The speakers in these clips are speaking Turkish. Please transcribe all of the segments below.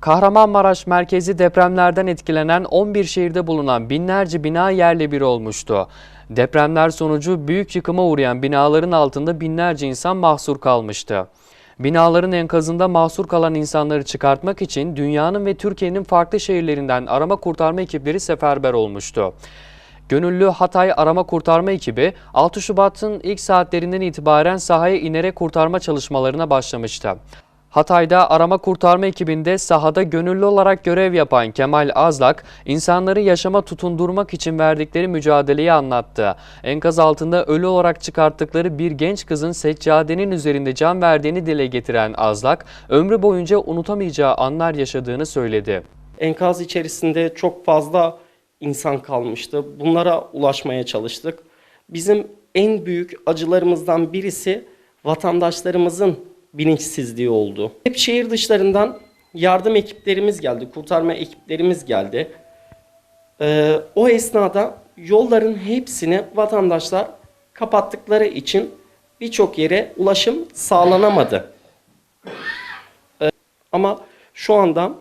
Kahramanmaraş merkezi depremlerden etkilenen 11 şehirde bulunan binlerce bina yerle bir olmuştu. Depremler sonucu büyük yıkıma uğrayan binaların altında binlerce insan mahsur kalmıştı. Binaların enkazında mahsur kalan insanları çıkartmak için dünyanın ve Türkiye'nin farklı şehirlerinden arama kurtarma ekipleri seferber olmuştu. Gönüllü Hatay Arama Kurtarma ekibi 6 Şubat'ın ilk saatlerinden itibaren sahaya inerek kurtarma çalışmalarına başlamıştı. Hatay'da arama kurtarma ekibinde sahada gönüllü olarak görev yapan Kemal Azlak, insanları yaşama tutundurmak için verdikleri mücadeleyi anlattı. Enkaz altında ölü olarak çıkarttıkları bir genç kızın seccadenin üzerinde can verdiğini dile getiren Azlak, ömrü boyunca unutamayacağı anlar yaşadığını söyledi. Enkaz içerisinde çok fazla insan kalmıştı. Bunlara ulaşmaya çalıştık. Bizim en büyük acılarımızdan birisi vatandaşlarımızın bilinçsizliği oldu. Hep şehir dışlarından yardım ekiplerimiz geldi, kurtarma ekiplerimiz geldi. Ee, o esnada yolların hepsini vatandaşlar kapattıkları için birçok yere ulaşım sağlanamadı. Ee, ama şu anda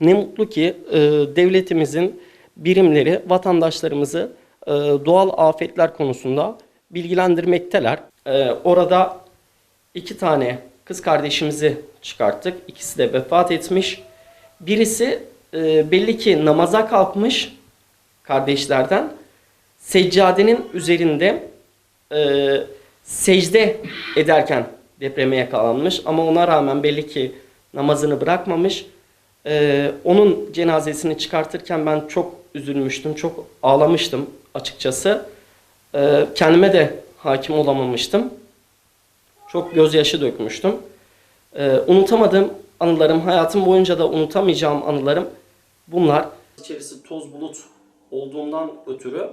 ne mutlu ki e, devletimizin birimleri vatandaşlarımızı e, doğal afetler konusunda bilgilendirmekteler. E, orada iki tane kız kardeşimizi çıkarttık. İkisi de vefat etmiş. Birisi e, belli ki namaza kalkmış kardeşlerden. Seccadenin üzerinde e, secde ederken depreme yakalanmış. Ama ona rağmen belli ki namazını bırakmamış. Ee, onun cenazesini çıkartırken ben çok üzülmüştüm, çok ağlamıştım açıkçası. Ee, kendime de hakim olamamıştım. Çok gözyaşı dökmüştüm. Ee, unutamadığım anılarım, hayatım boyunca da unutamayacağım anılarım bunlar. İçerisi toz bulut olduğundan ötürü